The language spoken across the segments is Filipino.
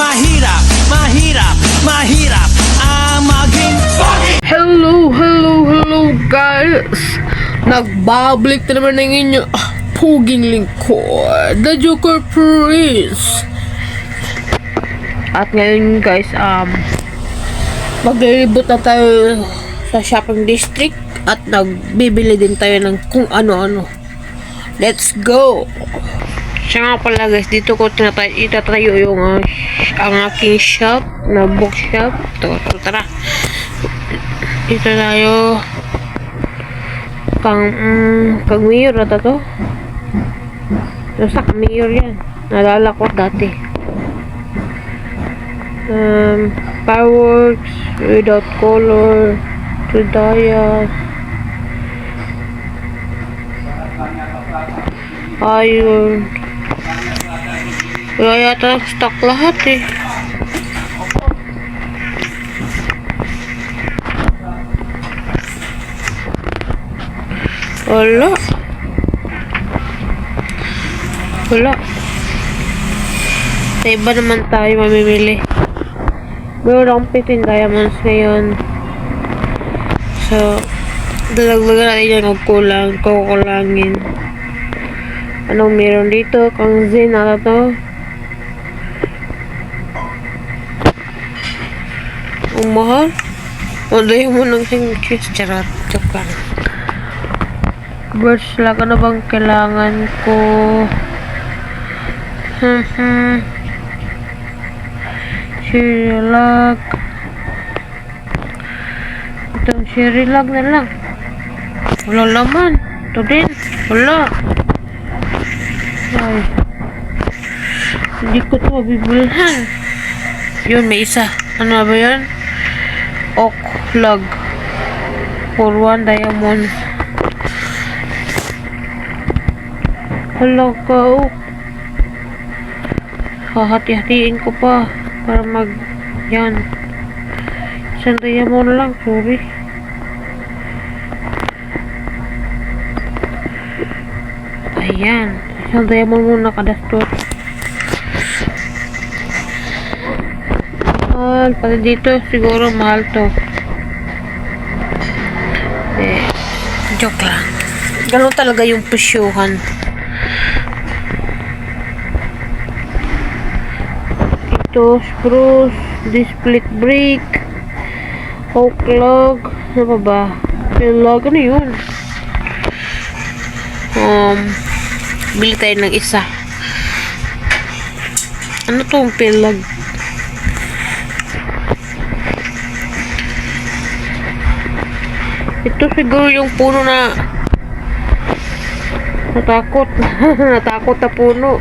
Mahirap, mahirap, mahirap Ang maging Hello, hello, hello guys! Nagbabalik na naman ng inyo ah, puging lingkod, The Joker Prince! At ngayon guys, um, maglilibot na tayo sa shopping district at nagbibili din tayo ng kung ano-ano. Let's go! Siya nga pala guys, dito ko tinatay, itatayo yung sh- ang aking shop na bookshop. Ito, so tara. Dito tayo. Kang, mm, kang mayor ata to. Kang mayor yan. Nalala ko dati. Um, fireworks without color to dias. Ayun. Wala yata stock lahat eh. Wala. Wala. Sa iba naman tayo mamimili. Meron akong 15 diamonds ngayon. So, dalaglagan natin yan kung kulang, kukulangin. Anong meron dito? Kang Zen ata to? Mahal? Wala mo ng singkis. Charot. Joke lang. Birds lang. Ano bang kailangan ko? Hmm. Shirilag. Itong shirilag na lang. Wala laman. Ito din. Wala. Ay. Hindi ko ito mabibilhan. Yun, may isa. Ano ba yun? Oak log. For one diamond. Hello ka, oak. Hahati-hatiin ko pa. Para mag... Yan. Isang diamond lang. Sorry. Ayan. Isang diamond muna kadastot. Mahal. Pati dito, siguro mahal to. Eh, joke lang. Ganun talaga yung presyuhan. Ito, spruce, split brick, oak log, ano ba? Pill log, ano yun? Um, bili tayo ng isa. Ano tong pill Ito siguro yung puno na natakot. natakot na puno.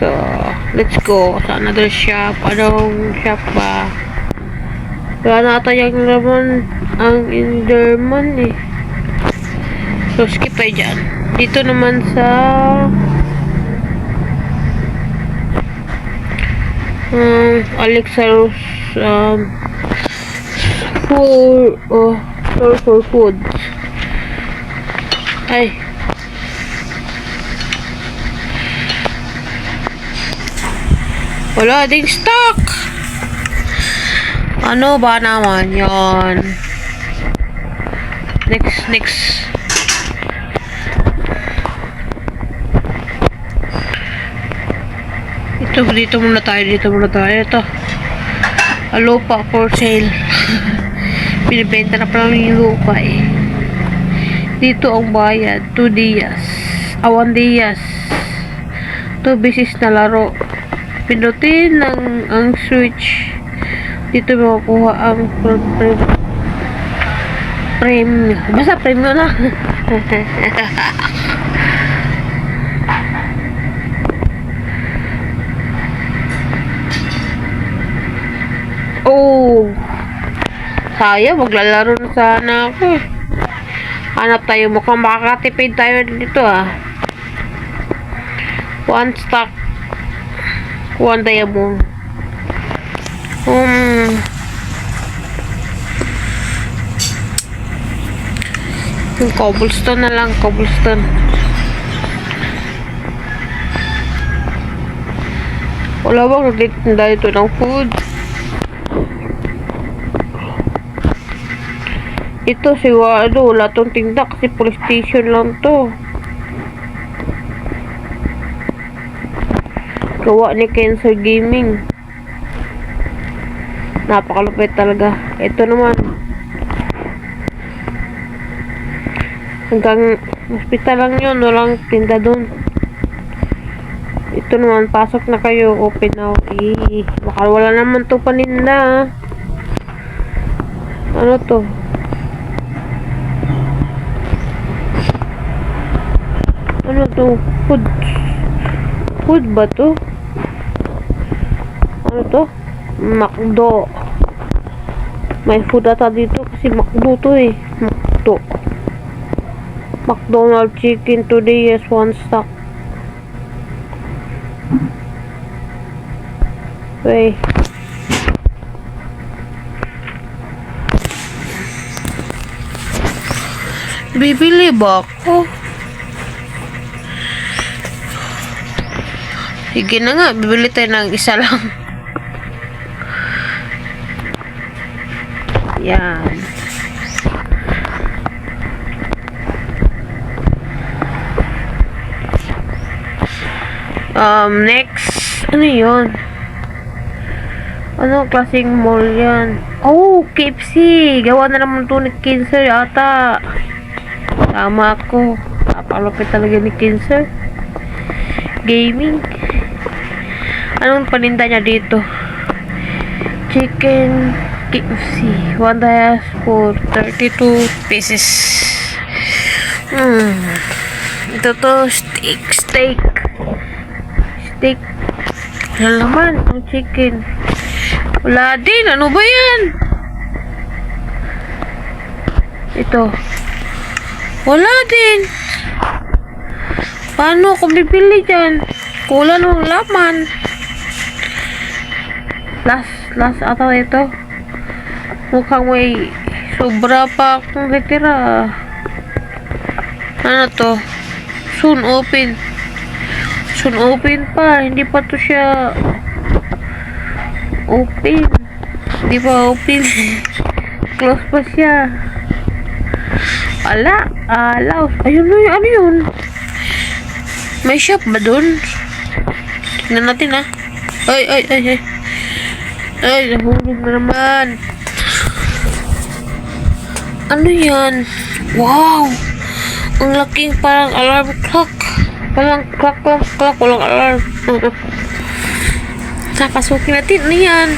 So, let's go sa another shop. Anong shop ba? Wala na ata yung naman ang Enderman eh. So, skip tayo dyan. Dito naman sa um, Alexaros um, for oh, store for food. Ay. Wala ding stock. Ano ba naman yon? Next, next. Ito, dito muna tayo, dito muna tayo. Ito. Lupa for sale. Binibenta na pala yung lupa eh. Dito ang bayad. 2 dias. Ah, 1 dias. 2 bisis na laro. Pinutin ng ang switch. Dito makukuha ang pre- premium. Basta premium na. oh. Sayang, maglalaro na sana ako. Hanap tayo, mukhang makakatipid tayo dito ah. One stock. One diamond. Um, yung cobblestone na lang, cobblestone. Wala bang nagtitinda ito ng food? Ito sigurado wala tong tinda kasi police station lang to. Gawa ni Cancer Gaming. Napakalupit talaga. Ito naman. Hanggang hospital lang yun. Walang tinda dun. Ito naman, pasok na kayo. Open now. Eh, baka wala naman to paninda. Ano to? Ano to? Food. Food ba to? Ano to? Macdo. May food ata dito kasi Macdo to eh. Macdo. McDonald chicken today is one stock. Wait. Bibili ba ako? Sige na nga, bibili tayo ng isa lang. Yan. Um, next, ano yun? Ano klaseng mall yan? Oh, KFC! Gawa na naman to ni Kinser ata. Tama ako. Napalupit talaga ni Kinser. Gaming. Anong paninda niya dito? Chicken KFC. One dias for 32 pieces. Hmm. Ito to, steak, steak. Steak. Wala naman, ang chicken. Wala din, ano ba yan? Ito. Wala din. Paano ako bibili dyan? Kulang ng laman. Last, last ata ito. Mukhang may sobra pa akong retira. Ano to? Soon open. Soon open pa. Hindi pa to siya open. Hindi pa open. Close pa siya. Ala, alaw. Ayun na. Ano yun? May shop ba dun? Tingnan natin ah. Ay, ay, ay, ay. Ay, nahulog na naman. Ano yan? Wow! Ang laking parang alarm clock. Walang clock, clock, clock. Walang alarm. Napasukin natin. Ano yan?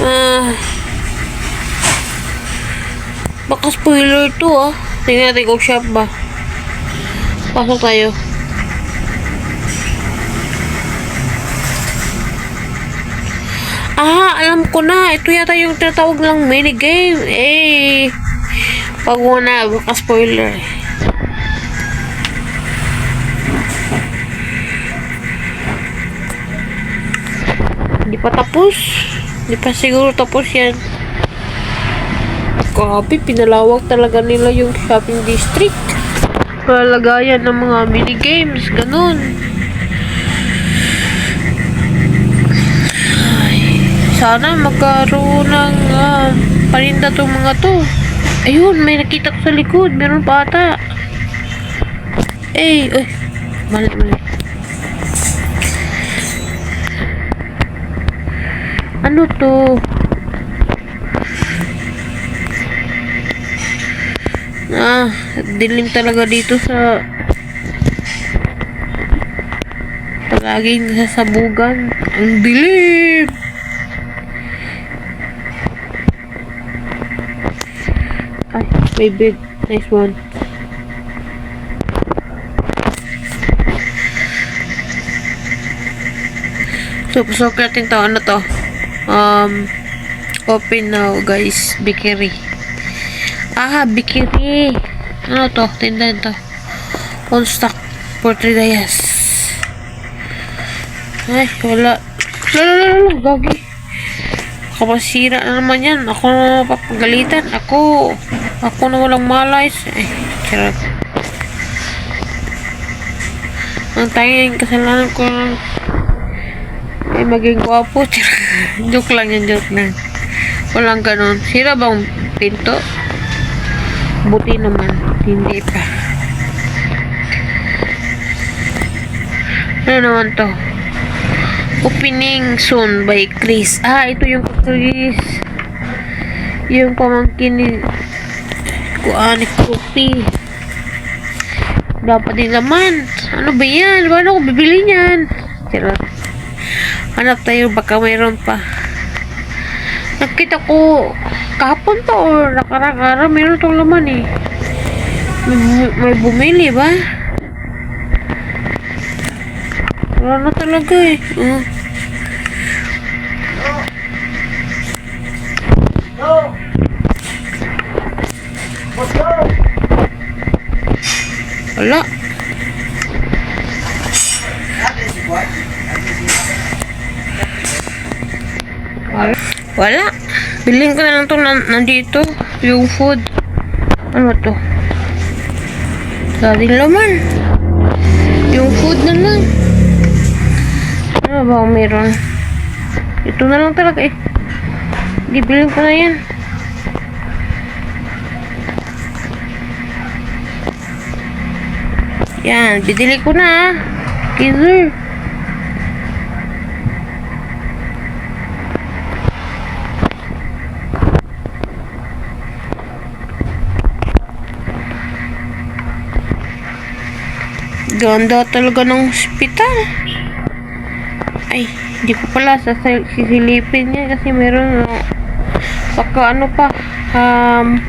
Ah. Baka spoiler to ah. Tingnan natin kung shop ba. Pasok tayo. Ah, alam ko na. Ito yata yung tinatawag lang minigame. Eh, pag na, baka spoiler. Hindi pa tapos. Hindi pa siguro tapos yan. Grabe, pinalawak talaga nila yung shopping district. Palagayan ng mga minigames, ganun. Ay, sana magkaroon ng ah, paninda tong mga to. Ayun, may nakita ko sa likod. Meron pa ata. Eh, ay, mali, mali. Ano to? Ah, dilim talaga dito sa palaging sasabugan. Ang dilim! Ay, may big. Nice one. So, pasok natin to. Ano to? Um, open now, guys. Bikiri. Ah, bikiri. Ano to? Tindahan to. On stock 3 days. Ay, wala. Lalo. Gagi. Kapasira na naman yan. Ako na mapapagalitan. Ako. Ako na walang malay. Eh, charot. Ang tanging kasalanan ko lang ay maging gwapo. Charot. joke lang yan, joke lang. Walang ganun. Sira bang pinto? Buti naman. Hindi pa. Ano naman to? Opening soon by Chris. Ah, ito yung Chris. Yung pamangkin ni Kuan Kopi. Dapat din naman. Ano ba yan? Paano ko bibili niyan? Charot. Hanap tayo. Baka mayroon pa. Nakita ko kahapon to or nakarang mayroon tong laman eh. May, may bumili ba? Wala na talaga eh. Uh. Wala. Wala. Wala. Bilhin ko na lang to nan nandito. Yung food. Ano to? Dating laman. Yung food na lang. Ano ba ang meron? Ito na lang talaga eh. Di bilhin ko na yan. Yan, bidili ko na ah. Kizer. Ganda talaga ng hospital. Ay, hindi ko pala sisilipin niya kasi meron no, baka ano pa um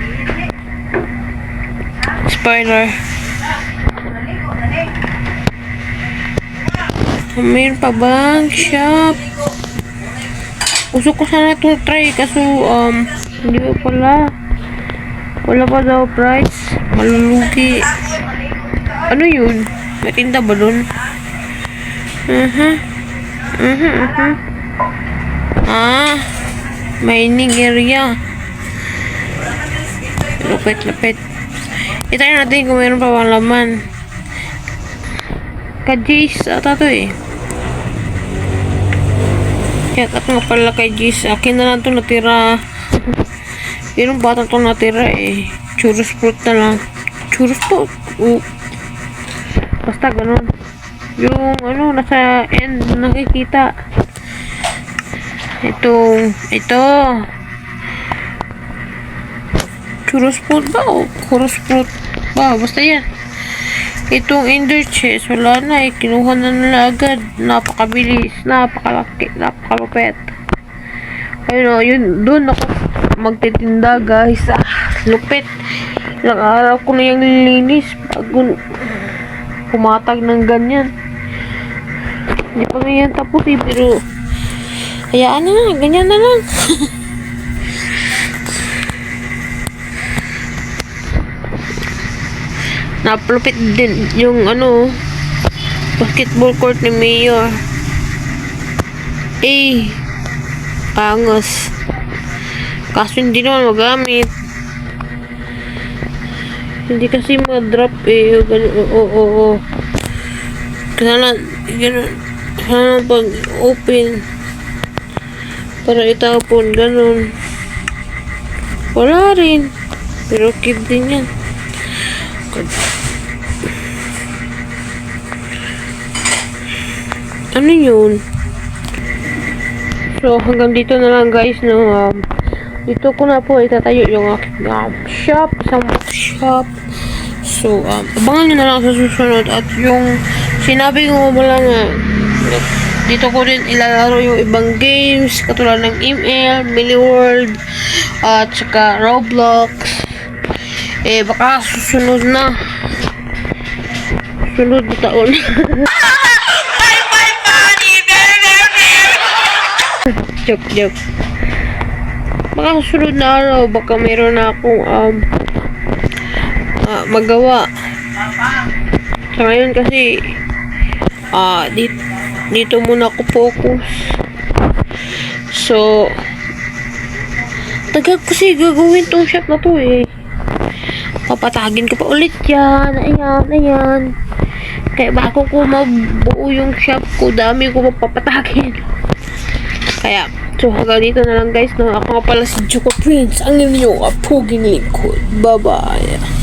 spoiler Mayroon pa bang shop? Gusto ko sana itong try kaso um hindi pa pala wala pa daw price malulugi ano yun? May tinda ba dun? Uh-huh. Uh-huh. Ah, mining area. Lapit-lapit. Itry natin kung meron pa bang laman. Ka-Jace ata to eh. Shout out nga pala kay Jace. Akin na lang to natira. Pero bata to natira eh. Churros fruit na lang. Churros to. Uh, Basta ganun. Yung ano, nasa end nakikita. Ito, ito. Churros fruit ba o churros fruit ba? Basta yan. Itong ender chest, wala na eh. Kinuha na nila agad. Napakabilis, napakalaki, napakalupet. Ayun o, yun, doon ako magtitinda guys. Ah, lupit. Ilang araw ko na yung nilinis bago pumatag ng ganyan. Hindi pa ngayon tapos eh, pero hayaan na, ganyan na lang. Napalupit din yung ano, basketball court ni Mayor. Eh, angas. Kaso hindi naman magamit. Hindi kasi ma-drop eh. Oo, oo, oo. Sana, ganun, sana pag open, para itapon, ganun. Wala rin. Pero keep din yan. Ano yun? So, hanggang dito na lang guys, no, um, dito ko na po itatayo yung aking um, shop, isang shop. So, um, abangan nyo na lang sa susunod. At yung sinabi ko wala na, dito ko rin ilalaro yung ibang games, katulad ng email, Milliworld, at saka Roblox. Eh, baka susunod na. Sunod na taon. joke, joke. Baka susunod na araw, baka meron na akong um, ah, magawa. Sa ngayon kasi, ah, dito, dito muna ako focus. So, tagal kasi gagawin tong shop na to eh. Papatagin ko pa ulit yan. Ayan, ayan. Kaya bago ko mabuo yung shop ko, dami ko papatagin. Kaya, so hanggang dito na lang guys. No? Ako nga pala si Juko Prince, ang inyong apuging lingkod. Bye-bye.